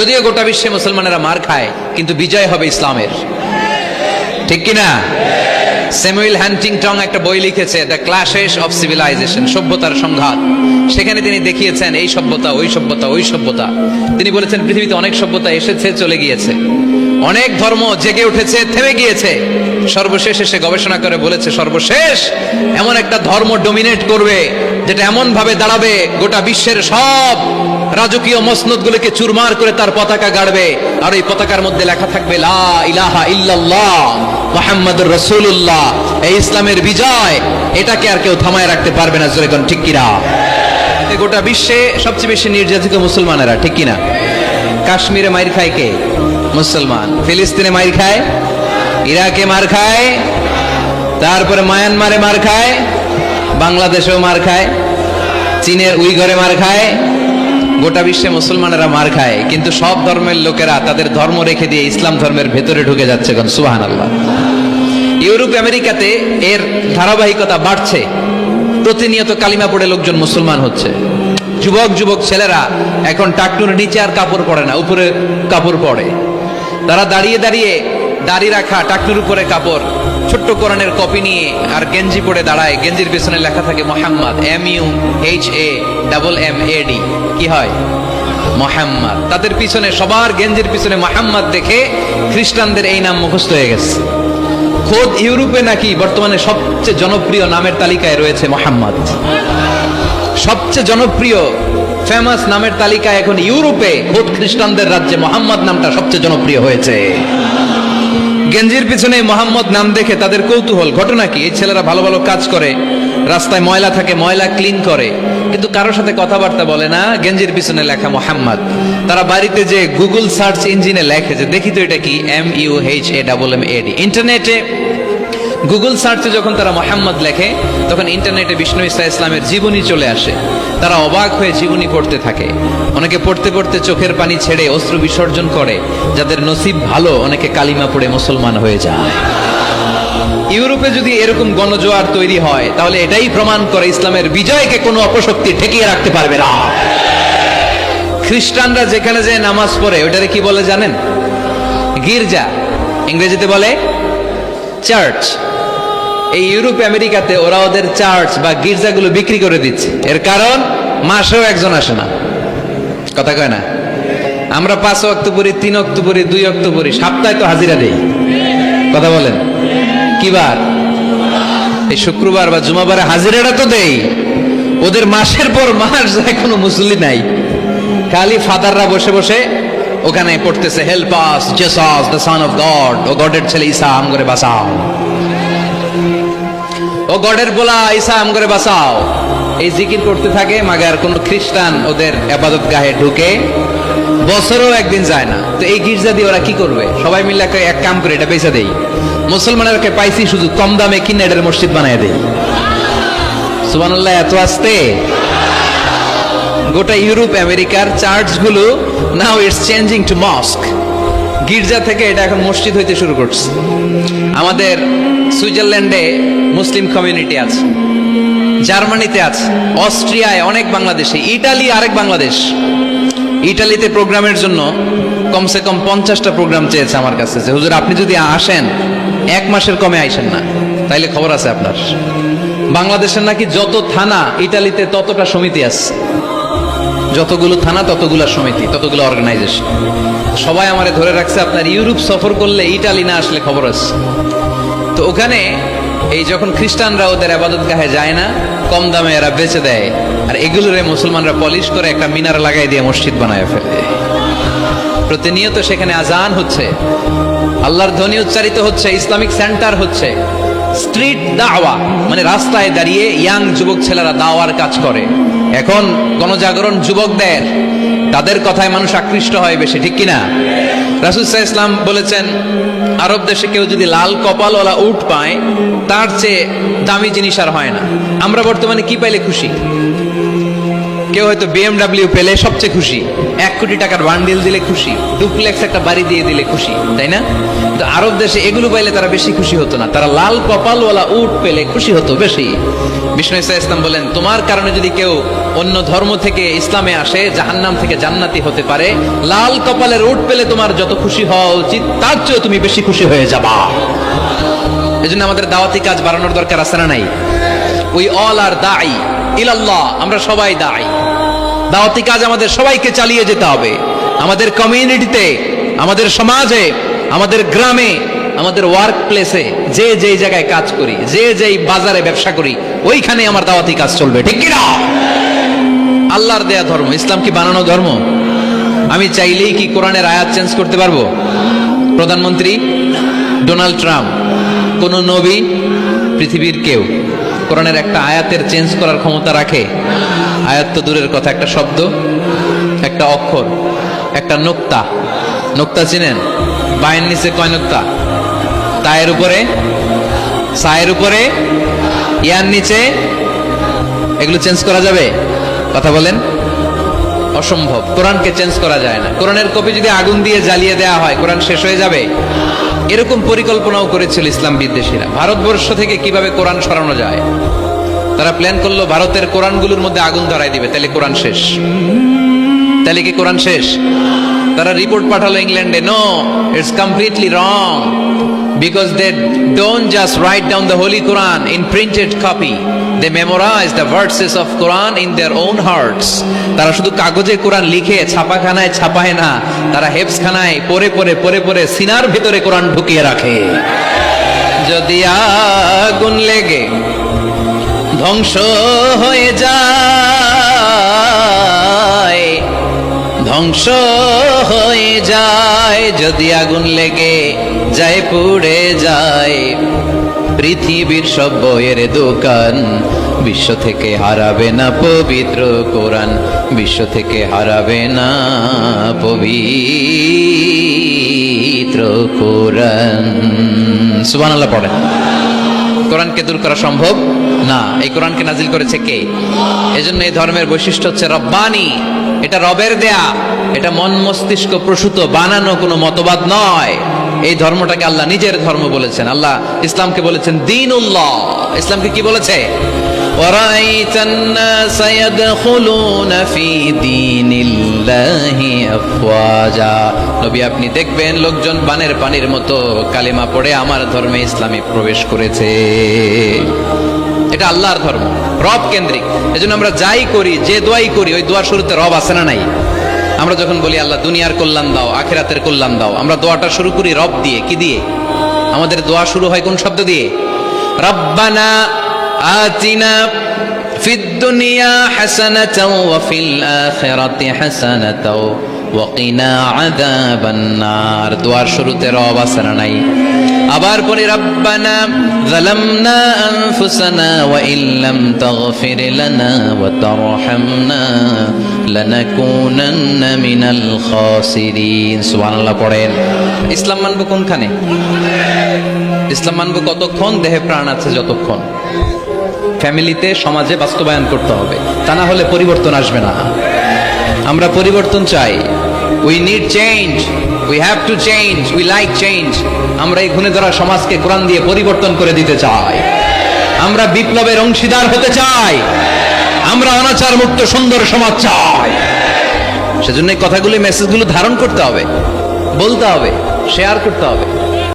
যদিও গোটা বিশ্বে মুসলমানেরা মার খায়, কিন্তু বিজয় হবে ইসলামের। ঠিক কিনা? স্যামুয়েল হ্যান্টিংটং একটা বই লিখেছে, দ্য ক্লাশেস অফ সিভিলাইজেশন সভ্যতার সংঘাত। সেখানে তিনি দেখিয়েছেন, এই সভ্যতা, ওই সভ্যতা ওই সভ্যতা। তিনি বলেছেন, পৃথিবীতে অনেক সভ্যতা এসেছে, চলে গিয়েছে। অনেক ধর্ম জেগে উঠেছে, থেমে গিয়েছে। সর্বশেষ এসে গবেষণা করে বলেছে, সর্বশেষ এমন একটা ধর্ম ডোমিনেট করবে, যেটা এমন ভাবে দাঁড়াবে, গোটা বিশ্বের সব রাজকীয় মসনদ গুলোকে চুরমার করে তার পতাকা গাড়বে। আর ওই পতাকার মধ্যে লেখা থাকবে, লা ইলাহা ইল্লাল্লাহ মোহাম্মদুর রসুল্লাহ এই ইসলামের বিজয়, এটাকে আর কেউ থামায় রাখতে পারবে না, জোরে কোন, ঠিক কিনা গোটা বিশ্বে সবচেয়ে বেশি নির্যাতিত মুসলমানেরা, ঠিক কিনা কাশ্মীরে মাইর খায় কে? মুসলমান। ফিলিস্তিনে মার খায়, ইরাকে মার খায়, তারপরে মায়ানমারে মার খায়, বাংলাদেশেও মার খায়, চীনের উইঘরে মার খায়, গোটা বিশ্বে মুসলমানেরা মার খায়। কিন্তু সব ধর্মের লোকেরা তাদের ধর্ম রেখে দিয়ে ইসলাম ধর্মের ভেতরে ঢুকে যাচ্ছে কোন সুহান আল্লাহ ইউরোপ, আমেরিকাতে এর ধারাবাহিকতা বাড়ছে। প্রতিনিয়ত কালিমা পড়ে লোকজন মুসলমান হচ্ছে। যুবক যুবক ছেলেরা এখন টাকটুর নিচে আর কাপড় পরে না, উপরে কাপড় পরে। তারা দাঁড়িয়ে দাঁড়িয়ে। দাড়ি রাখা টাকটুর উপরে কাপড়। ছোট্ট কোরআনের কপি নিয়ে আর গেঞ্জি পরে দাঁড়ায়। গেঞ্জির পেছনে লেখা থাকে Mohammad. M U H A double M A D কি হয়? মোহাম্মদ। তাদের পিছনে, সবার গেঞ্জির পিছনে মোহাম্মদ দেখে খ্রিস্টানদের এই নাম মুখস্থ হয়ে গেছে। খোদ ইউরোপে নাকি বর্তমানে সবচেয়ে জনপ্রিয় নামের তালিকায় রয়েছে মোহাম্মদ। সবচেয়ে জনপ্রিয় ফেমাস নামের তালিকায় এখন ইউরোপে খোদ খ্রিস্টানদের রাজ্যে মোহাম্মদ নামটা সবচেয়ে জনপ্রিয় হয়েছে। গেঞ্জির পিছনে মোহাম্মদ নাম দেখে তাদের কৌতূহল, ঘটনা কি? এই ছেলেরা ভালো ভালো কাজ করে, রাস্তায় ময়লা থাকে, ময়লা ক্লিন করে। কিন্তু কারোর সাথে কথাবার্তা বলে না, গেঞ্জির পিছনে লেখা মোহাম্মদ। তারা বাড়িতে যে গুগল সার্চ ইঞ্জিনে লেখে যে, দেখি তো এটা কি? M U H A double M A D ইন্টারনেটে গুগল সার্চে যখন তারা মোহাম্মদ লেখে, তখন ইন্টারনেটে বিষ্ণু ইসা ইসলামের জীবনী চলে আসে। তারা অবাক হয়ে জীবনী পড়তে থাকে। অনেকে পড়তে পড়তে চোখের পানি ছেড়ে অস্ত্র বিসর্জন করে, যাদের নসিব ভালো, অনেকে কালিমা পড়ে মুসলমান হয়ে যায়। ইউরোপে যদি এরকম গণজোয়ার তৈরি হয়, তাহলে এটাই প্রমাণ করে ইসলামের বিজয়কে কোনো অপশক্তি ঠেকিয়ে রাখতে পারবে না। খ্রিস্টানরা যেখানে যে নামাজ পড়ে, ওটারে কি বলে জানেন? গির্জা। ইংরেজিতে বলে, চার্চ। এই ইউরোপ, আমেরিকাতে ওরা ওদের চার্চ বা গির্জাগুলো বিক্রি করে দিচ্ছে। এর কারণ, মাসেও একজন আসে না। কথা কয় না? আমরা পাঁচ অক্টোবরী তিন অক্টোবরী দুই অক্টোবরী সপ্তাহে তো হাজিরা দেই। কথা বলেন। কি বার? এই শুক্রবার বা জুমাবারে হাজিরাটা তো দেই। ওদের মাসের পর মাস যায়, কোনো মুসল্লি নাই। খালি ফাদাররা বসে বসে ওখানে পড়তেছে help us Jesus the son of God ও গডের ছেলে ঈসা, আম করে বাঁচাও। ও গডের বলা, ঈসা, আম করে বাঁচাও। এই জিকির করতে থাকে মাগার কোন খ্রিস্টান ওদের আবাদত গাহে ঢুকে। বছরও একদিন যায় না। তো এই গির্জা দিয়ে ওরা কি করবে? সবাই মিলে এক কাম করে, এটা বেচা দেই। মুসলমানেরকে পাইছি শুধু কম দামে কিনে এটার মসজিদ বানায় দেই। সুবহানাল্লাহ, এত আসতে? গোটা ইউরোপ, আমেরিকার চার্চগুলো now it's changing to mosque গির্জা থেকে এটা এখন মসজিদ হইতে শুরু করছে। আমাদের সুইজারল্যান্ডে মুসলিম কমিউনিটি আছে, জার্মানিতে আছে, অস্ট্রিয়ায় অনেক বাংলাদেশে, ইটালি আরেক বাংলাদেশ। ইটালিতে প্রোগ্রামের জন্য কমসে কম পঞ্চাশটা প্রোগ্রাম চেয়েছে আমার কাছে যে, হুজুর, আপনি যদি আসেন, এক মাসের কমে আইসেন না। তাইলে খবর আছে আপনার। বাংলাদেশের নাকি যত থানা ইটালিতে ততটা সমিতি আছে। যতগুলো থানা, ততগুলো সমিতি, ততগুলো অর্গানাইজেশন সবাই আমারে ধরে রাখছে, আপনার ইউরোপ সফর করলে ইটালি না আসলে খবর আছে। তো ওখানে এই যখন খ্রিস্টানরা ওদের আবাদত গাহে যায় না, কম দামে এরা বেচে দেয়। আর এগুলোরে মুসলমানরা পলিশ করে একটা মিনার লাগাই দিয়ে মসজিদ বানায় ফেলে। প্রতিনিয়ত সেখানে আজান হচ্ছে। আল্লাহর ধ্বনি উচ্চারিত হচ্ছে, ইসলামিক সেন্টার হচ্ছে। স্ট্রিট দাওয়া মানে রাস্তায় দাঁড়িয়ে ইয়াং যুবক ছেলেরা দাওয়ার কাজ করে। এখন গণজাগরণ যুবকদের, তাদের কথায় মানুষ আকৃষ্ট হয় বেশি, ঠিক কিনা? রাসুসাহ ইসলাম বলেছেন, আরব দেশে কেউ যদি লাল কপালওয়ালা উট পায়, তার চেয়ে দামি জিনিস আর হয় না। আমরা বর্তমানে কি পাইলে খুশি? কেউ হয়তো বিএমডাব্লিউ পেলে সবচেয়ে খুশি। এক কোটি টাকার বান্ডিল দিলে খুশি ডুপ্লেক্স একটা বাড়ি দিয়ে দিলে খুশি, তাই না? কিন্তু আরব দেশে এগুলো পাইলে তারা বেশি খুশি হতো না। তারা লাল কপালওয়ালা উট পেলে খুশি হতো বেশি। বিষ্ণু ইসা ইসলাম বলেন, তোমার কারণে যদি কেউ অন্য ধর্ম থেকে ইসলামে আসে, জাহান্নাম থেকে জান্নাতি হতে পারে, লাল কপালের উট পেলে তোমার যত খুশি হওয়া উচিত, তার চেয়েও তুমি বেশি খুশি হয়ে যাবা। এজন্য আমাদের দাওয়াতি কাজ বাড়ানোর দরকার আছে না নাই? উই অল আর দাই ইলাল্লাহ, আমরা সবাই দাই দাওয়াতি কাজ আমাদের সবাইকে চালিয়ে যেতে হবে। আমাদের কমিউনিটিতে, আমাদের সমাজে, আমাদের গ্রামে, আমাদের ওয়ার্ক প্লেসে যে যেই জায়গায় কাজ করি, যে যেই বাজারে ব্যবসা করি, ওইখানে আমার দাওয়াতি কাজ চলবে। ঠিক কিনা? আল্লাহর দেয়া ধর্ম। ইসলাম কি বানানো ধর্ম? আমি চাইলেই কি কোরআনের আয়াত চেঞ্জ করতে পারব? প্রধানমন্ত্রী ডোনাল্ড ট্রাম্প, কোন নবী পৃথিবীর কেউ কোরআনের একটা আয়াতের চেঞ্জ করার ক্ষমতা রাখে। আয়াত তো দূরের কথা, একটা শব্দ, একটা অক্ষর, একটা নোক্তা। নোক্তা চিনেন? বায়ের নিচে কয় নোক্তা? তায়ের উপরে? সায়ের উপরে? ইয়ার নিচে? এগুলো চেঞ্জ করা যাবে? কথা বলেন। অসম্ভব। কোরআনকে চেঞ্জ করা যায় না। কোরআনের কপি যদি আগুন দিয়ে জ্বালিয়ে দেওয়া হয়, কোরআন শেষ হয়ে যাবে? এরকম পরিকল্পনাও করেছিল ইসলাম বিদ্বেষীরা। ভারতবর্ষ থেকে কীভাবে কোরআন সরানো যায়? তারা প্ল্যান করল ভারতের কোরআনগুলোর মধ্যে আগুন ধরাই দিবে। তাহলে কোরআন শেষ। তাহলে কি কোরআন শেষ? তারা রিপোর্ট পাঠালো ইংল্যান্ডে no it's completely wrong because they don't just write down the Holy Quran in printed copy they memorise the verses of Quran in their own hearts তারা শুধু কাগজে কোরআন লিখে ছাপাখানায় ছাপায় না, তারা হেফসখানায় পরে পরে পরে পরে সিনার ভিতরে কোরআন ঢুকিয়ে রাখে। যদি আগুন লেগে ধ্বংস হয়ে যায় ধ্বংস হয়ে যায়। যদি আগুন লেগে যায়, পুড়ে যায়। পৃথিবীর সব বইয়ের দোকান বিশ্ব থেকে হারাবে না পবিত্র কোরআন। বিশ্ব থেকে হারাবে না পবিত্র কোরআন। সুবহানাল্লাহ পড়েন। কোরআনকে দূর করা সম্ভব? না। এই কোরআনকে নাজিল করেছে কে? এজন্য এই ধর্মের বৈশিষ্ট্য হচ্ছে রব্বানি। এটা রবের দেয়া। এটা মন মস্তিষ্ক প্রসূত, বানানো কোনো মতবাদ নয়। এই ধর্মটাকে আল্লাহ নিজের ধর্ম বলেছেন। আল্লাহ ইসলামকে বলেছেন দিন উল্লাহ ইসলামকে কি বলেছে? وَرَأَيْتَ النَّاسَ يَدْخُلُونَ فِي دِينِ اللَّهِ أَفْوَاجًا নবী আপনি দেখবেন লোকজন বানের পানির মতো কালিমা পড়ে আমার ধর্মে ইসলামে প্রবেশ করেছে এটা আল্লাহর ধর্ম রব কেন্দ্রিক এজন্য আমরা যাই করি যে দোয়াই করি ওই দোয়ার শুরুতে রব আছে না নাই আমরা যখন বলি আল্লাহ দুনিয়ার কল্যাণ দাও আখেরাতের কল্যাণ দাও আমরা দোয়াটা শুরু করি রব দিয়ে কি দিয়ে আমাদের দোয়া শুরু হয় কোন শব্দ দিয়ে রব্বানা আতিনা ফিদ দুনিয়া হাসানাতাও ওয়া ফিল আখিরাতি হাসানাতাও ওয়াকিনা আযাবান নার দোয়ার শুরুতে রব আবার পরে রব্বানা পড়েন। ইসলাম মানব কতক্ষণ দেহে প্রাণ আছে যতক্ষণ? ফ্যামিলিতে সমাজে বাস্তবায়ন করতে হবে। তা না হলে পরিবর্তন আসবে না। আমরা পরিবর্তন চাই। We need change we have to change we like change আমরা এই ঘুণে ধরা সমাজকে কোরআন দিয়ে পরিবর্তন করে দিতে চাই। আমরা বিপ্লবের অংশীদার হতে চাই। আমরা অনাচার মুক্ত সুন্দর সমাজ চাই। সেজন্য এই কথাগুলি মেসেজগুলো ধারণ করতে হবে। বলতে হবে শেয়ার করতে হবে।